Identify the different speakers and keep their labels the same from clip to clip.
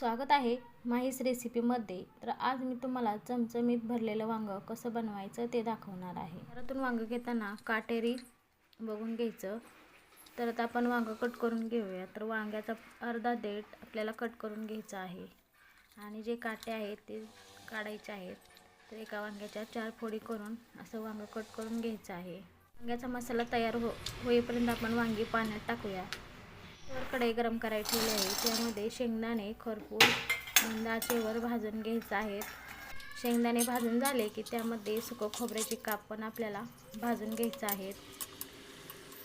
Speaker 1: स्वागत आहे माहीस रेसिपीमध्ये. तर आज मी तुम्हाला चमचमीत भरलेलं वांगं कसं बनवायचं ते दाखवणार आहे. घरातून वांगं घेताना काटेरी बघून घ्यायचं. तर आता आपण वांगं कट करून घेऊया. तर वांग्याचा अर्धा देठ आपल्याला कट करून घ्यायचा आहे. आणि जे काटे आहेत ते काढायचे आहेत. तर एका वांग्याच्या चार फोडी करून असं वांगं कट करून घ्यायचं आहे. वांग्याचा मसाला तयार हो होईपर्यंत आपण वांगी पाण्यात टाकूया. कढई गरम करायला ठेवली आहे. त्यामध्ये शेंगदाणे खरपूर मंद भाजून घ्यायचं आहे. शेंगदाणे भाजून झाले की त्यामध्ये सुकं खोबऱ्याचे काप पण आपल्याला भाजून घ्यायचं आहे.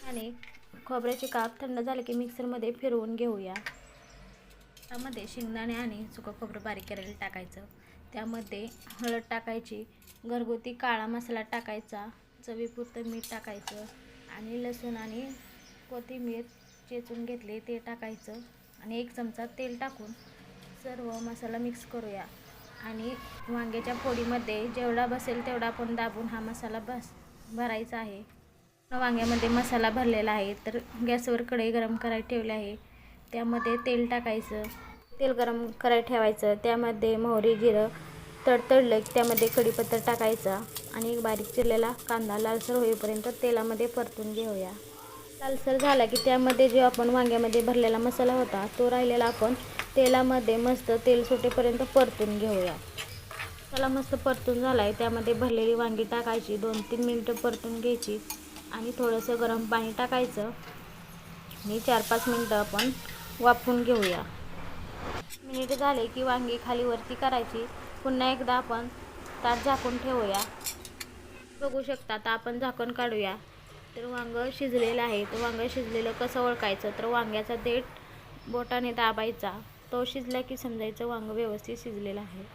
Speaker 1: आणि खोबऱ्याचे काप थंड झाले की मिक्सरमध्ये फिरवून घेऊया. त्यामध्ये शेंगदाणे आणि सुकं खोबरं बारीक करायला टाकायचं. त्यामध्ये हळद टाकायची घरगुती काळा मसाला टाकायचा चवीपुरतं मीठ टाकायचं आणि लसूण आणि कोथिंबीर चेचून घेतले ते टाकायचं आणि एक चमचा तेल टाकून सर्व मसाला मिक्स करूया. आणि वांग्याच्या फोडीमध्ये जेवढा बसेल तेवढा आपण दाबून हा मसाला बस भरायचा आहे. वांग्यामध्ये मसाला भरलेला आहे तर गॅसवर कढई गरम करायला ठेवले आहे. त्यामध्ये तेल टाकायचं. तेल गरम करायला ठेवायचं. त्यामध्ये मोहरी जिरं तडतडलं की त्यामध्ये कढीपत्ता टाकायचा आणि एक बारीक चिरलेला कांदा लालसर होईपर्यंत तेलामध्ये परतून घेऊया. लालसर झाला की त्यामध्ये जो आपण वांग्यामध्ये भरलेला मसाला होता तो राहिलेला आपण तेलामध्ये मस्त तेल सुटेपर्यंत परतून घेऊया. त्याला मस्त परतून झाला आहे त्यामध्ये भरलेली वांगी टाकायची दोन तीन मिनटं परतून घ्यायची आणि थोडंसं गरम पाणी टाकायचं आणि चार पाच मिनटं आपण वाफून घेऊया. मिनिट झाले की वांगी खाली वरती करायची. पुन्हा एकदा आपण ताट झाकून ठेवूया. बघू शकता आता आपण झाकण काढूया. तर वांगं शिजलेलं आहे. तर वांगं शिजलेलं कसं ओळखायचं? तर वांग्याचा देठ बोटाने दाबायचा. तो शिजला की समजायचं वांगं व्यवस्थित शिजलेलं आहे.